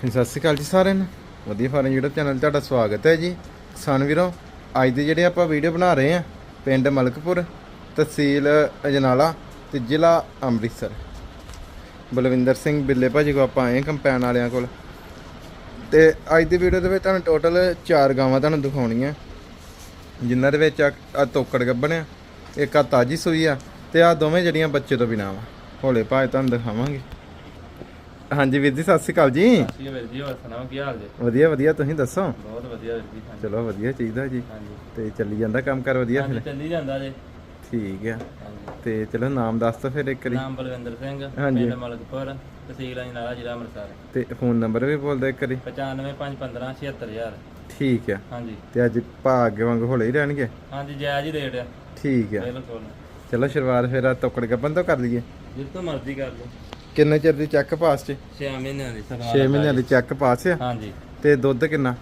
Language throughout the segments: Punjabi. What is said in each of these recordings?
ਹਾਂਜੀ, ਸਤਿ ਸ਼੍ਰੀ ਅਕਾਲ ਜੀ ਸਾਰਿਆਂ ਨੂੰ। ਵਧੀਆ ਫਾਰਮ YouTube ਚੈਨਲ ਤੁਹਾਡਾ ਸਵਾਗਤ ਹੈ ਜੀ। ਕਿਸਾਨ ਵੀਰੋ ਅੱਜ ਦੇ ਜਿਹੜੇ ਆਪਾਂ ਵੀਡੀਓ ਬਣਾ ਰਹੇ ਆ ਪਿੰਡ ਮਲਕਪੁਰ ਤਹਿਸੀਲ ਅਜਨਾਲਾ ਤੇ ਜ਼ਿਲ੍ਹਾ ਅੰਮ੍ਰਿਤਸਰ। ਬਲਵਿੰਦਰ ਸਿੰਘ ਬਿੱਲੇ ਭਾਜੀ ਕੋ ਆਪਾਂ ਆਏ ਕੰਪੈਨ ਵਾਲਿਆਂ ਕੋਲ। ਤੇ ਅੱਜ ਦੀ ਵੀਡੀਓ ਦੇ ਵਿੱਚ ਤੁਹਾਨੂੰ ਟੋਟਲ 4 ਗਾਵਾਂ ਤੁਹਾਨੂੰ ਦਿਖਾਉਣੀਆਂ। ਜਿਨ੍ਹਾਂ ਦੇ ਵਿੱਚ ਆ ਆਹ ਤੋਕੜ ਗੱਬਣ ਆ ਇੱਕ ਆ ਤਾਜੀ ਸੂਈ ਆ ਤੇ ਆ ਦੋਵੇਂ ਜਿਹੜੀਆਂ ਬੱਚੇ ਤੋਂ ਬਿਨਾਂ ਵਾ। ਹੌਲੇ ਭਾਜ ਤੁਹਾਨੂੰ ਦਿਖਾਵਾਂਗੇ। ਹਾਂਜੀ ਵੀਰ ਜੀ ਸਤਿ ਸ਼੍ਰੀ ਅਕਾਲ ਜੀ। ਸ੍ਰੀ ਵੀਰ ਜੀ ਹੋਰ ਸੁਣਾਓ ਕੀ ਹਾਲ ਜੀ? ਵਧੀਆ ਵਧੀਆ ਤੁਸੀਂ ਦੱਸੋ? ਬਹੁਤ ਵਧੀਆ ਵੀਰ ਜੀ ਹਾਂਜੀ। ਚਲੋ ਵਧੀਆ ਚਾਹੀਦਾ ਜੀ। ਹਾਂਜੀ। ਤੇ ਚੱਲੀ ਜਾਂਦਾ ਕੰਮ ਕਰ ਵਧੀਆ ਹਾਂਜੀ ਫਿਰ? ਚੱਲੀ ਜਾਂਦਾ ਜੀ। ਠੀਕ ਆ। ਤੇ ਚਲੋ ਨਾਮ ਦੱਸ ਤਾ ਫਿਰ ਇੱਕ ਵਾਰੀ। ਨਾਮ ਬਲਵਿੰਦਰ ਸਿੰਘ ਹਾਂਜੀ। ਪਿੰਡ ਮਲਕਪੁਰ ਤਹਿਸੀਲ ਅਜਨਾਲਾ ਜ਼ਿਲ੍ਹਾ ਅੰਮ੍ਰਿਤਸਰ। ਤੇ ਫੋਨ ਨੰਬਰ ਵੀ ਬੋਲ ਦੇ ਇੱਕ ਵਾਰੀ। 95515 76000 ਠੀਕ ਆ। ਹਾਂਜੀ। ਤੇ ਅੱਜ ਭਾਗ ਵਾਂਗ ਹੌਲੇ ਹੀ ਰਹਿਣਗੇ? ਹਾਂਜੀ ਜਾਇਜ਼ ਹੀ ਰੇਟ ਆ। ਠੀਕ ਆ। ਬਿਲਕੁਲ। ਚਲੋ ਸ਼ੁਰੂਆਤ ਫਿਰ ਆ ਤੋਕੜ ਗੱਬਨ ਤੋਂ ਕਰ ਲਈਏ। ਜਿੱਦ ਤੋਂ ਮਰਜ਼ੀ ਕਰ ਲਓ। ਕਿੰਨੇ ਚਿਰ ਦੀ ਚੈੱਕ ਪਾਸ ਚ? 6 ਮਹੀਨਿਆਂ ਦੀ। ਸਰਵਾਰ 6 ਮਹੀਨਿਆਂ ਦੀ ਚੈੱਕ ਪਾਸ ਆ? ਹਾਂਜੀ। ਤੇ ਦੁੱਧ ਕਿੰਨਾ?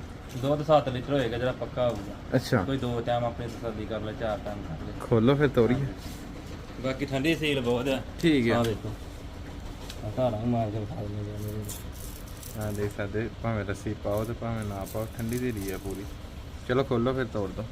ਦੁੱਧ 7 ਲੀਟਰ ਹੋਏਗਾ ਜਿਹੜਾ ਪੱਕਾ ਹੋਊਗਾ। ਅੱਛਾ। ਕੋਈ ਦੋ ਟਾਈਮ ਆਪਣੀ ਤਸੱਲੀ ਕਰ ਲੈ ਚਾਰ ਟਾਈਮ ਕਰ ਲੈ। ਖੋਲੋ ਫਿਰ ਤੋਰੀਏ ਬਾਕੀ ਠੰਡੀ ਸੀਲ ਬਹੁਤ ਆ। ਠੀਕ ਆ। ਦੇਖੋ। ਆ ਧਾਰਾਂ ਮਾਰ ਕੇ ਖਾ ਲੈਂਦੇ ਹਾਂ ਦੇਖ ਸਕਦੇ ਭਾਵੇਂ ਰੱਸੀ ਪਾਓ ਤੇ ਭਾਵੇਂ ਨਾ ਪਾਓ ਠੰਡੀ ਦੀ ਰਹੀ ਆ ਪੂਰੀ। ਚਲੋ ਖੋਲੋ ਫਿਰ ਤੋੜ ਦੋ।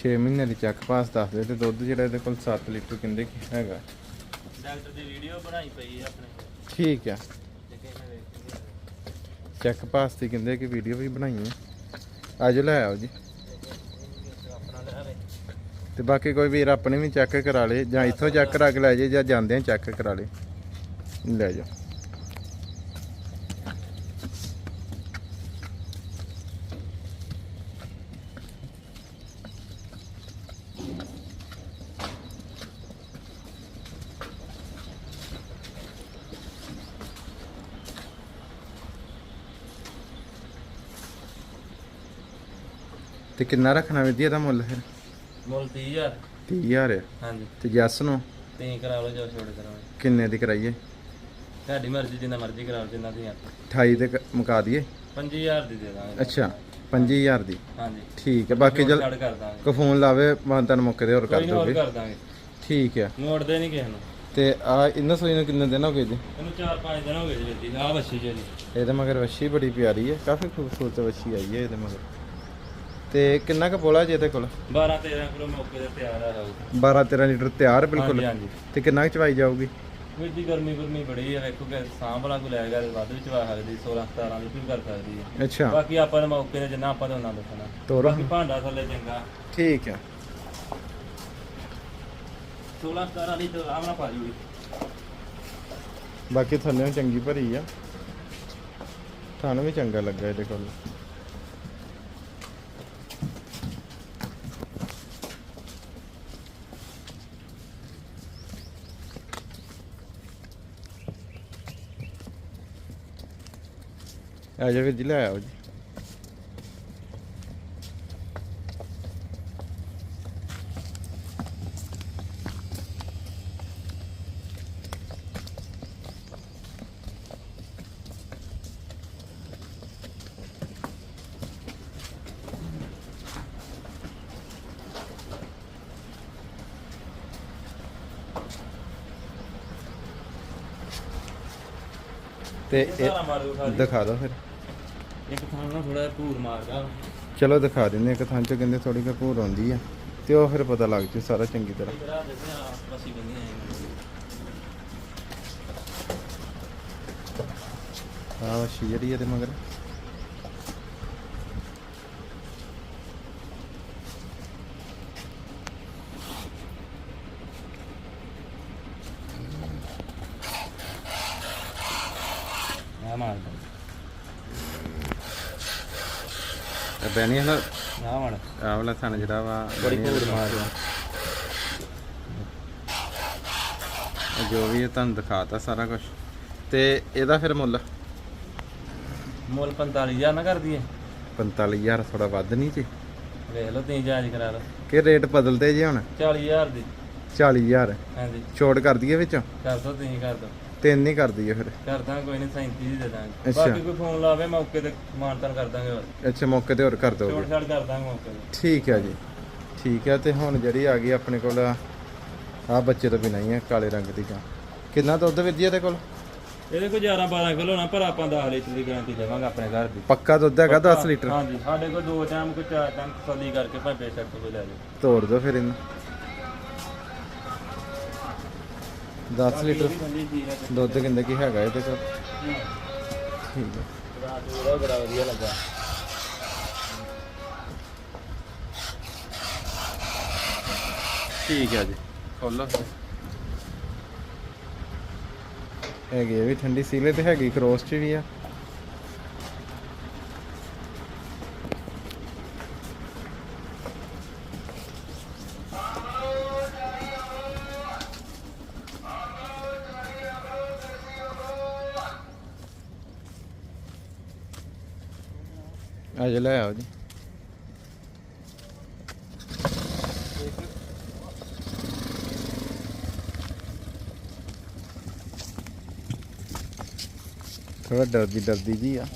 ਛੇ ਮਹੀਨੇ ਦੀ ਚੱਕ ਪਾਸ ਦੱਸਦੇ ਤੇ ਦੁੱਧ ਜਿਹੜਾ ਇਹਦੇ ਕੋਲ 7 ਲੀਟਰ ਕਿੰਦੇ ਕੀ ਹੈਗਾ। ਡਾਕਟਰ ਦੀ ਵੀਡੀਓ ਬਣਾਈ ਪਈ ਆ ਆਪਣੇ ਠੀਕ ਆ। ਚੈੱਕ ਪਾਸ ਦੀ ਕਹਿੰਦੇ ਕਿ ਵੀਡੀਓ ਵੀ ਬਣਾਈ ਹੈ ਆਜੋ ਲੈ ਆਓ ਜੀ। ਤੇ ਬਾਕੀ ਕੋਈ ਵੀਰ ਆਪਣੇ ਵੀ ਚੈੱਕ ਕਰਾ ਲੇ ਜਾਂ ਇੱਥੋਂ ਚੈੱਕ ਕਰਾ ਕੇ ਲੈ ਜੇ ਜਾਂ ਜਾਂਦੇ ਆ ਚੈੱਕ ਕਰਾ ਲੇ। ਲੈ ਜਾਓ। ਤੇ ਕਿੰਨਾ ਰੱਖਣਾ ਵੀ ਇਹਦਾ ਮੁੱਲ ਫਿਰ? ਮੁੱਲ 30000 30000 ਆ? ਹਾਂਜੀ। ਤੇ ਜੱਸ ਨੂੰ ਤੇ ਕਰਾ ਲਓ ਜੋ ਛੋੜ ਕਰਾਓ ਕਿੰਨੇ ਦੀ ਕਰਾਈਏ? ਤੁਹਾਡੀ ਮਰਜ਼ੀ ਜਿੰਨਾ ਮਰਜ਼ੀ ਕਰਾ ਲਓ ਜਿੰਨਾ ਤੁਸੀਂ ਆਖੋ। 28 ਦੇ ਕ- ਮੁਕਾ ਦਈਏ? 5000 ਦੀ ਦੇ ਦਾਂਗੇ। ਅੱਛਾ 25000 ਦੀ। ਹਾਂਜੀ। ਠੀਕ ਹੈ ਬਾਕੀ ਜਲ ਕਰ ਦਾਂਗੇ। ਕੋ ਫੋਨ ਲਾਵੇ ਮੈਂ ਤੁਹਾਨੂੰ ਮੌਕੇ ਤੇ ਹੋਰ ਕਰ ਕੋਈ ਨਹੀਂ ਹੋਰ ਦੋਗੇ ਕਰ ਦਾਂਗੇ। ਠੀਕ ਹੈ ਮੋੜਦੇ ਨਹੀਂ ਕਿਸੇ ਨੂੰ। ਤੇ ਆ ਇਹਨਾਂ ਸੋਈ ਨੂੰ ਕਿੰਨੇ ਦਿਨ ਹੋ ਗਏ ਜੀ? ਇਹਨੂੰ 4-5 ਦਿਨ ਹੋ ਗਏ ਜੀ ਵੀਰ ਜੀ। ਆਹ ਬੱਚੀ ਜੀ ਇਹਦੇ ਮਗਰ ਵੱਛੀ ਬੜੀ ਪਿਆਰੀ ਹੈ ਕਾਫੀ ਖੂਬਸੂਰਤ ਵੱਛੀ ਆਈ ਹੈ ਇਹਦੇ ਮਗਰ। ਤੇ ਕਿੰਨਾ ਕੁ ਬੋਲਾ ਜੀ ਇਹਦੇ ਕੋਲ? 12-13 ਕਿਲੋ ਮੌਕੇ ਤੇ ਤਿਆਰ ਆ ਹੋਊ 12 13 ਲੀਟਰ ਤਿਆਰ ਬਿਲਕੁਲ। ਹਾਂਜੀ ਹਾਂਜੀ। ਤੇ ਕਿੰਨਾ ਕੁ ਚਵਾਈ ਜਾਊਗੀ? ਵੀਰ ਜੀ ਗਰਮੀ ਗੁਰਮੀ ਬੜੀ ਆ ਵੇਖੋ ਕਿ ਸਾਂਭ ਵਾਲਾ ਕੋਈ ਲੈ ਗਿਆ ਤੇ ਵੱਧ ਵਾ ਸਕਦੀ 16-17 ਲੀਟਰ ਵੀ ਕਰ ਸਕਦੀ ਹੈ ਅੱਛਾ। ਬਾਕੀ ਆਪਾਂ ਦੇ ਮੌਕੇ ਤੇ ਜਿੰਨਾ ਆਪਾਂ ਦੇ ਉਹਨਾਂ ਦੱਸਣਾ। ਤੋਰੋ। ਬਾਕੀ ਭਾਂਡਾ ਥੱਲੇ ਚੰਗਾ। ਠੀਕ ਹੈ 16-17 ਲੀਟਰ ਆਰਾਮ ਨਾਲ ਪਾ ਜੂਗੀ। ਬਾਕੀ ਥੱਲੇ ਚੰਗੀ ਭਰੀ ਆ। ਤੁਹਾਨੂੰ ਵੀ ਚੰਗਾ ਲੱਗਾ ਇਹਦੇ ਕੋਲ। ਆ ਜਾ ਵੀਰ ਜੀ ਲੈ ਆਓ ਜੀ ਤੇ ਇਹ ਦਿਖਾ ਦਿਓ ਫਿਰ ਥੋੜਾ ਭੂਰ ਮਾਰਦਾ ਚਲੋ ਦਿਖਾ ਦਿੰਦੇ ਇੱਕ ਥਾਂ ਚ ਕਹਿੰਦੇ ਥੋੜੀ ਕਪੂਰ ਆਉਂਦੀ ਆ ਤੇ ਉਹ ਫਿਰ ਪਤਾ ਲੱਗ ਜੂ ਸਾਰਾ ਚੰਗੀ ਤਰ੍ਹਾਂ। ਦੇਖਦੇ ਆ ਬਸੀ ਜਿਹੜੀ ਇਹਦੇ ਮਗਰ। ਆ ਮਾਰਦਾ ਇਹ ਬੈਣੀ ਹਲਾ ਆ ਮਾਰ ਆਹ ਵਾਲਾ। ਥਣ ਜਿਹੜਾ ਵਾ ਬੜੀ ਬੈਣੀ ਭੂਰ ਮਾਰਦਾ ਇਹ ਜੋ ਵੀ ਇਹ ਤੁਹਾਨੂੰ ਦਿਖਾਤਾ ਸਾਰਾ ਕੁਝ ਤੇ ਇਹਦਾ ਫਿਰ ਮੁੱਲ? ਮੁੱਲ 45000 ਨਾ ਕਰ ਦਈਏ 45000 ਥੋੜਾ ਵੱਧ ਨਹੀਂ ਜੀ। ਵੇਖ ਲਓ ਤੀ ਜਾਇਜ਼ ਕਰਾ ਲਓ। ਕਿ ਰੇਟ ਬਦਲਦੇ ਜੀ ਹੁਣ? 40000 ਦੀ। 40000 ਹਾਂਜੀ। ਛੋਟ ਕਰ ਦਈਏ ਵਿੱਚ? ਕਰ ਦੋ ਤੁਸੀਂ ਕਰ ਦੋ ਤਿੰਨ ਹੀ ਕਰ ਦਈਏ ਫਿਰ। ਕਰਦਾ ਕੋਈ ਨਹੀਂ 37 ਦੀ ਦੇ ਦਾਂਗੇ। ਅੱਛਾ। ਬਾਕੀ ਕੋਈ ਫੋਨ ਲਾਵੇ ਮੌਕੇ ਤੇ ਮਾਨਤਨ ਕਰ ਦਾਂਗੇ ਹੋਰ। ਅੱਛਾ ਮੌਕੇ ਤੇ ਹੋਰ ਕਰ ਦੋਗੇ? ਛੋਟ ਛਾੜ ਕਰ ਦਾਂਗੇ ਮੌਕੇ ਤੇ। ਠੀਕ ਹੈ ਜੀ। ਠੀਕ ਹੈ ਤੇ ਹੁਣ ਜਿਹੜੀ ਆ ਗਈ ਆਪਣੇ ਕੋਲ ਆ ਬੱਚੇ ਤੋਂ ਬਿਨਾਂ ਹੀ ਹੈ ਕਾਲੇ ਰੰਗ ਦੀ ਗਾਂ। ਕਿੰਨਾ ਦੁੱਧ ਵੀਰ ਜੀ ਇਹਦੇ ਕੋਲ? ਇਹਦੇ ਕੋਲ 11 12 ਕਿਲੋ ਨਾ ਪਰ ਆਪਾਂ 10 ਲੀਟਰ ਦੀ ਗਾਰੰਟੀ ਦੇਵਾਂਗੇ ਆਪਣੇ ਘਰ ਦੀ। ਪੱਕਾ ਦੁੱਧ ਹੈਗਾ 10 ਲੀਟਰ? ਹਾਂਜੀ ਸਾਡੇ ਕੋਲ ਦੋ ਟਾਈਮ ਕੋਈ ਚਾਰ ਟਾਈਮ ਤਸੱਲੀ ਕਰਕੇ ਭਾਵੇਂ ਬੇਸ਼ੱਕ ਕੋਈ ਲੈ ਜਾਓ ਤੋੜ ਦੋ ਫਿਰ ਇਹਨੂੰ। 10 ਲੀਟਰ ਦੁੱਧ ਕਿੰਨੇ ਕੀ ਹੈਗਾ ਇਹਦੇ ਕੋਲ। ਠੀਕ ਹੈ। ਰਾਤ ਬੜਾ ਵਧੀਆ ਲੱਗਾ ਠੀਕ ਹੈ ਜੀ। ਖੋਲੋ। ਹੈਗੀ ਇਹ ਵੀ ਠੰਡੀ ਸੀਲੇ ਤੇ ਹੈਗੀ ਕ੍ਰੋਸ ਚ ਵੀ ਆ। ਅੱਜ ਲੈ ਆਓ ਜੀ। ਥੋੜਾ ਡਰਦੀ ਡਰਦੀ ਜੀ ਆ।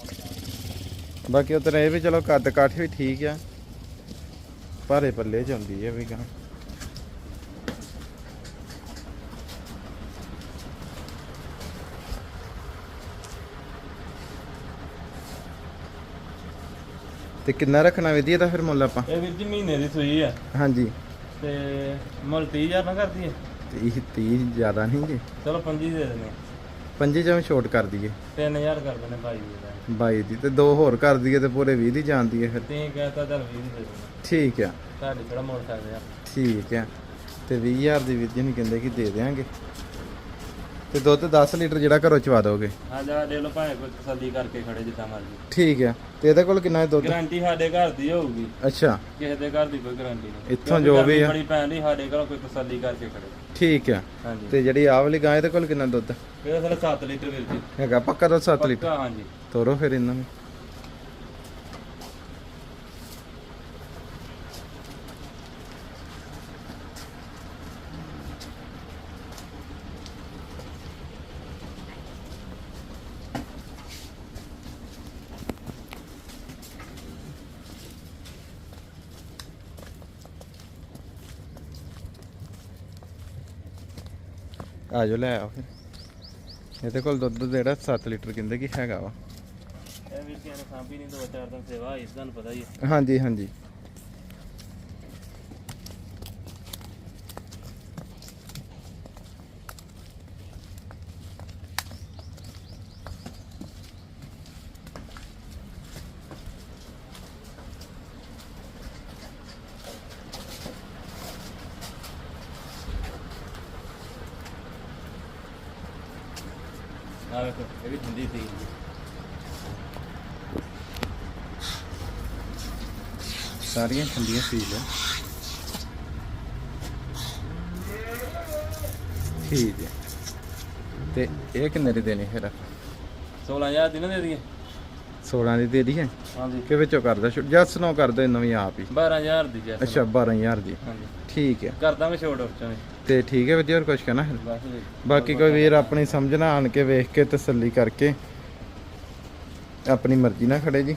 ਬਾਕੀ ਉਤਰ ਇਹ ਵੀ ਚਲੋ ਕੱਦ ਕਾਠ ਵੀ ਠੀਕ ਆ। ਭਾਰੇ ਪੱਲੇ ਚ ਹੁੰਦੀ ਹੈ ਵੀ ਗਾਂ। ਤੇ ਕਿੰਨਾ ਰੱਖਣਾ ਵਿਧੀ ਦਾ ਫਿਰ ਮੁੱਲ ਆਪਾਂ। ਇਹ ਵੀਰ ਜੀ ਮਹੀਨੇ ਦੀ ਸੂਈ ਆ। ਹਾਂਜੀ। ਤੇ ਮੁੱਲ 30000 ਨਾ ਕਰਦੀ ਹੈ ਤੇ ਇਹ 30 ਜ਼ਿਆਦਾ ਨਹੀਂ ਜੀ। ਚਲੋ 25 ਦੇ ਦਿੰਦੇ ਪੰਜੇ ਜਿਵੇਂ ਛੋਟ ਕਰ ਦਈਏ। 3000 ਕਰ ਦਿੰਦੇ ਜੀ ਦਾ 22 ਦੀ ਤੇ ਦੋ ਹੋਰ ਕਰ ਦਈਏ ਤੇ ਪੂਰੇ 20 ਦੀ ਜਾਂਦੀ ਹੈ ਫਿਰ। ਤੇ ਕਹਤਾ ਚਲ 20 ਦੀ ਦੇ ਦਿੰਦੇ ਠੀਕ ਆ। ਤੁਹਾਡੀ ਕਿਹੜਾ ਮੋੜ ਸਕਦੇ ਆ? ਠੀਕ ਆ। ਤੇ 20000 ਦੀ ਵਿਧੀ ਨੂੰ ਕਹਿੰਦੇ ਕਿ ਦੇ ਦੇਾਂਗੇ ਤੇ ਦੁੱਧ 10 ਲੀਟਰ ਜਿਹੜਾ ਘਰੋਂ ਚਵਾ ਦੋਗੇ? ਆ ਜਾ ਦੇ ਲੋ ਭਾਵੇਂ ਕੋਈ ਤਸੱਲੀ ਕਰਕੇ ਖੜੇ ਜਿੱਦਾਂ ਮਰਜ਼ੀ। ਠੀਕ ਆ। ਤੇ ਇਹਦੇ ਕੋਲ ਕਿੰਨਾ ਹੈ ਦੁੱਧ? ਗਾਰੰਟੀ ਸਾਡੇ ਘਰ ਦੀ ਹੋਊਗੀ। ਅੱਛਾ। ਕਿਸੇ ਦੇ ਘਰ ਦੀ ਕੋਈ ਗਾਰੰਟੀ ਨਹੀਂ। ਇੱਥੋਂ ਜੋ ਵੀ ਆ। ਬੜੀ ਪੈਣ ਦੀ ਸਾਡੇ ਘਰੋਂ ਕੋਈ ਤਸੱਲੀ ਕਰਕੇ ਖੜੇ। ਠੀਕ ਆ। ਹਾਂਜੀ। ਤੇ ਜਿਹੜੀ ਆਹ ਵਾਲੀ ਗਾਂ ਇਹਦੇ ਕੋਲ ਕਿੰਨਾ ਦੁੱਧ? ਇਹਦਾ ਸਾਡਾ 7 ਲੀਟਰ ਜੀ। ਹੈਗਾ ਪੱਕਾ ਦੁੱਧ 7 ਲੀਟਰ? ਹਾਂਜੀ। ਤੋਰੋ ਫਿਰ ਇਹਨਾਂ ਨੂੰ। ਆ ਜਾਓ ਲੈ ਆਓ ਫਿਰ। ਇਹਦੇ ਕੋਲ ਦੁੱਧ ਜਿਹੜਾ 7 ਲੀਟਰ ਕਹਿੰਦੇ ਕਿ ਹੈਗਾ ਵਾ। ਇਹ ਵੀਰ ਜੀ ਨੇ ਸਾਂਭੀ ਨਹੀਂ ਦੋ ਚਾਰ ਦਿਨ ਸੇਵਾ ਹੋਈ ਤੁਹਾਨੂੰ ਪਤਾ ਹੀ ਹੈ। ਹਾਂਜੀ ਹਾਂਜੀ। ਵੇਖੋ ਇਹ ਵੀ ਠੰਡੀ ਸੀ ਸਾਰੀਆਂ ਠੰਡੀਆਂ ਸੀਲ ਆ। ਠੀਕ ਹੈ ਤੇ ਇਹ ਕਿੰਨੇ ਦੀ ਦੇਣੀ ਫਿਰ? 16000 ਦੀ ਨਾ ਦੇ ਦਈਏ। 16 ਦੀ ਦੇ ਦਈਏ। ਹਾਂਜੀ। ਕਿ ਵਿੱਚੋਂ ਕਰਦਾ? ਜਸ ਨੋ ਕਰ ਦੋ ਨਵੀਂ ਆਪ ਹੀ। 12000 ਦੀ ਜੈਸ ਅੱਛਾ 12000 ਦੀ। ਹਾਂਜੀ। ਠੀਕ ਹੈ। ਕਰ ਦਾਂਗੇ ਛੋਟ ਆਪਸ਼ਨ ਤੇ ਠੀਕ ਹੈ ਵਧੀਆ ਹੋਰ ਕੁਝ ਕਹਿਣਾ? ਬਸ ਜੀ। ਬਾਕੀ ਕੋਈ ਵੀਰ ਆਪਣੀ ਸਮਝਣਾ ਆਣ ਕੇ ਵੇਖ ਕੇ ਤਸੱਲੀ ਕਰਕੇ ਆਪਣੀ ਮਰਜ਼ੀ ਨਾਲ ਖੜੇ ਜੀ।